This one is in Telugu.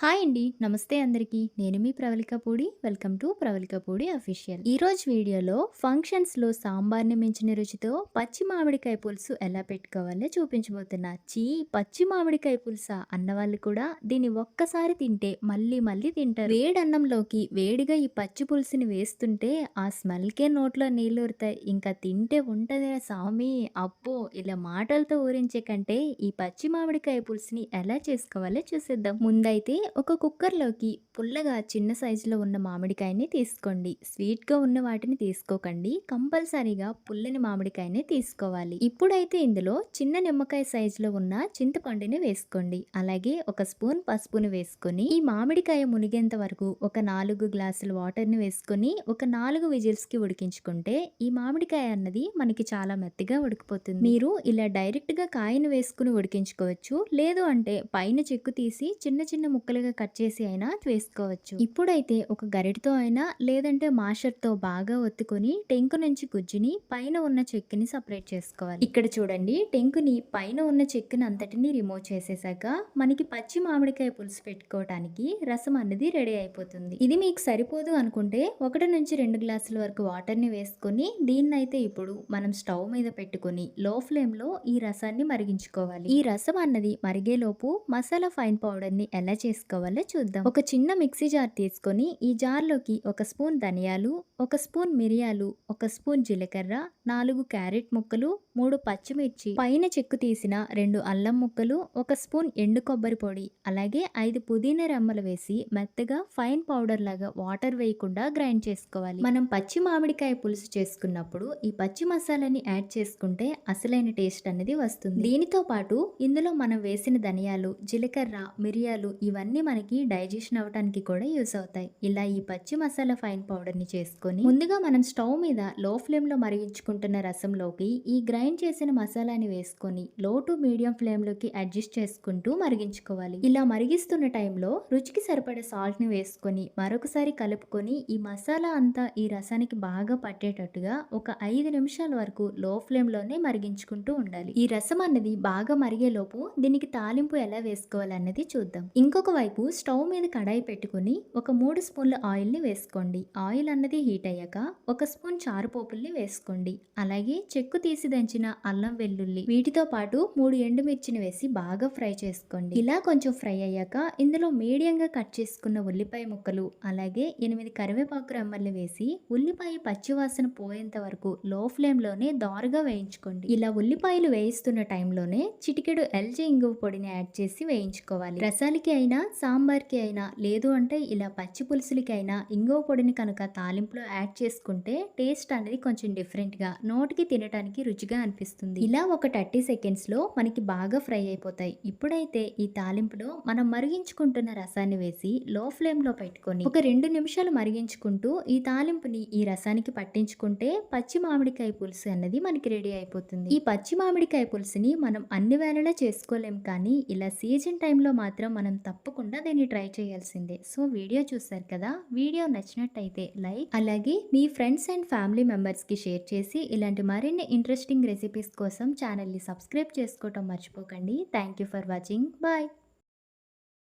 హాయ్ అండి. నమస్తే అందరికీ. నేను మీ Pravalikapudi welcome to Pravalikapudi official. ఈరోజు వీడియోలో ఫంక్షన్స్లో సాంబార్ని మించిన రుచితో పచ్చి మామిడికాయ పులుసు ఎలా పెట్టుకోవాలో చూపించబోతున్నా. చీ పచ్చి మామిడికాయ పులుసా? అన్న వాళ్ళు కూడా దీన్ని ఒక్కసారి తింటే మళ్ళీ మళ్ళీ తింటారు. వేడన్నంలోకి వేడిగా ఈ పచ్చి పులుసుని వేస్తుంటే ఆ స్మెల్కే నోట్లో నీళ్ళు ఊరుతాయి. ఇంకా తింటే ఉంటదిరా స్వామి అబ్బో ఇలా మాటలతో ఊరించే కంటే ఈ పచ్చి మామిడికాయ పులుసుని ఎలా చేసుకోవాలో చూసేద్దాం. ముందైతే ఒక కుక్కర్లోకి పుల్లగా చిన్న సైజులో ఉన్న మామిడికాయని తీసుకోండి. స్వీట్గా ఉన్న వాటిని తీసుకోకండి. కంపల్సరీగా పుల్లని మామిడికాయని తీసుకోవాలి. ఇప్పుడైతే ఇందులో చిన్న నిమ్మకాయ సైజులో ఉన్న చింతపండుని వేసుకోండి. అలాగే ఒక స్పూన్ పసుపుని వేసుకొని ఈ మామిడికాయ మునిగేంత వరకు ఒక నాలుగు గ్లాసుల వాటర్ని వేసుకొని ఒక నాలుగు విజిల్స్కి ఉడికించుకుంటే ఈ మామిడికాయ అన్నది మనకి చాలా మెత్తగా ఉడికిపోతుంది. మీరు ఇలా డైరెక్ట్గా కాయను వేసుకుని ఉడికించుకోవచ్చు. లేదు అంటే పైన చెక్కు తీసి చిన్న చిన్న ముక్కలు ముక్కలుగా కట్ చేసి అయినా వేసుకోవచ్చు. ఇప్పుడైతే ఒక గరిటతో అయినా లేదంటే మాషర్తో బాగా ఒత్తుకొని టెంకు నుంచి గుజ్జుని పైన ఉన్న చెక్కుని సపరేట్ చేసుకోవాలి. ఇక్కడ చూడండి టెంకుని పైన ఉన్న చెక్కుని అంతటిని రిమూవ్ చేసేసాక మనకి పచ్చి మామిడికాయ పులుసు పెట్టుకోవడానికి రసం అనేది రెడీ అయిపోతుంది. ఇది మీకు సరిపోదు అనుకుంటే ఒకటి నుంచి రెండు గ్లాసుల వరకు వాటర్ని వేసుకొని దీన్ని అయితే ఇప్పుడు మనం స్టవ్ మీద పెట్టుకొని లో ఫ్లేమ్లో ఈ రసాన్ని మరిగించుకోవాలి. ఈ రసం అన్నది మరిగేలోపు మసాలా ఫైన్ పౌడర్ని ఎలా చేసుకోవాలో చూద్దాం. ఒక చిన్న మిక్సీ జార్ తీసుకొని ఈ జార్లోకి ఒక స్పూన్ ధనియాలు ఒక స్పూన్ మిరియాలు ఒక స్పూన్ జీలకర్ర నాలుగు క్యారెట్ ముక్కలు మూడు పచ్చిమిర్చి పైన చెక్కు తీసిన రెండు అల్లం ముక్కలు ఒక స్పూన్ ఎండు కొబ్బరి పొడి అలాగే ఐదు పుదీనా రెమ్మలు వేసి మెత్తగా ఫైన్ పౌడర్ లాగా వాటర్ వేయకుండా గ్రైండ్ చేసుకోవాలి. మనం పచ్చి మామిడికాయ పులుసు చేసుకున్నప్పుడు ఈ పచ్చి మసాలాని యాడ్ చేసుకుంటే అసలైన టేస్ట్ అనేది వస్తుంది. దీనితో పాటు ఇందులో మనం వేసిన ధనియాలు జీలకర్ర మిరియాలు ఇవన్నీ మనకి డైజెషన్ అవ్వడానికి కూడా యూస్ అవుతాయి. ఇలా ఈ పచ్చి మసాలా ఫైన్ పౌడర్ని చేసుకొని ముందుగా మనం స్టవ్ మీద లో ఫ్లేమ్లో మరిగించుకుంటున్న రసంలోకి ఈ గ్రైండ్ చేసిన మసాలాని వేసుకొని లో టు మీడియం ఫ్లేమ్లోకి అడ్జస్ట్ చేసుకుంటూ మరిగించుకోవాలి. ఇలా మరిగిస్తున్న టైంలో రుచికి సరిపడే సాల్ట్ని వేసుకొని మరొకసారి కలుపుకొని ఈ మసాలా అంతా ఈ రసానికి బాగా పట్టేటట్టుగా ఒక ఐదు నిమిషాల వరకు లో ఫ్లేమ్లోనే మరిగించుకుంటూ ఉండాలి. ఈ రసం అన్నది బాగా మరిగేలోపు దీనికి తాలింపు ఎలా వేసుకోవాలన్నది చూద్దాం. ఇంకొక వైపు స్టవ్ మీద కడాయి పెట్టుకుని ఒక మూడు స్పూన్ల ఆయిల్ని వేసుకోండి. ఆయిల్ అన్నది హీట్ అయ్యాక ఒక స్పూన్ చారు పోపుల్ని వేసుకోండి. అలాగే చెక్కు తీసి దంచిన అల్లం వెల్లుల్లి వీటితో పాటు మూడు ఎండుమిర్చిని వేసి బాగా ఫ్రై చేసుకోండి. ఇలా కొంచెం ఫ్రై అయ్యాక ఇందులో మీడియంగా కట్ చేసుకున్న ఉల్లిపాయ ముక్కలు అలాగే ఎనిమిది కరివేపాకు రెమ్మల్ని వేసి ఉల్లిపాయ పచ్చివాసన పోయేంత వరకు లో ఫ్లేమ్లోనే దారుగా వేయించుకోండి. ఇలా ఉల్లిపాయలు వేయిస్తున్న టైంలోనే చిటికెడు ఎల్జీ ఇంగువ పొడిని యాడ్ చేసి వేయించుకోవాలి. రసాలకి అయినా సాంబార్కి అయినా లేదు అంటే ఇలా పచ్చి పులుసులకి అయినా ఇంగో పొడిని కనుక తాలింపులో యాడ్ చేసుకుంటే టేస్ట్ అనేది కొంచెం డిఫరెంట్గా నోటికి తినడానికి రుచిగా అనిపిస్తుంది. ఇలా ఒక థర్టీ సెకండ్స్లో మనకి బాగా ఫ్రై అయిపోతాయి. ఇప్పుడైతే ఈ తాలింపులో మనం మరిగించుకుంటున్న రసాన్ని వేసి లో ఫ్లేమ్లో పెట్టుకొని ఒక రెండు నిమిషాలు మరిగించుకుంటూ ఈ తాలింపుని ఈ రసానికి పట్టించుకుంటే పచ్చి మామిడికాయ పులుసు అన్నది మనకి రెడీ అయిపోతుంది. ఈ పచ్చి మామిడికాయ పులుసుని మనం అన్ని వేళలా చేసుకోలేం కానీ ఇలా సీజన్ టైంలో మాత్రం మనం తప్పకుండా దీన్ని ట్రై చేయాల్సిందే. సో వీడియో చూసారు కదా? వీడియో నచ్చినట్టయితే లైక్ అలాగే మీ ఫ్రెండ్స్ అండ్ ఫ్యామిలీ మెంబర్స్కి షేర్ చేసి ఇలాంటి మరిన్ని ఇంట్రెస్టింగ్ రెసిపీస్ కోసం ఛానల్ని సబ్స్క్రైబ్ చేసుకోవటం మర్చిపోకండి. Thank you for watching. Bye.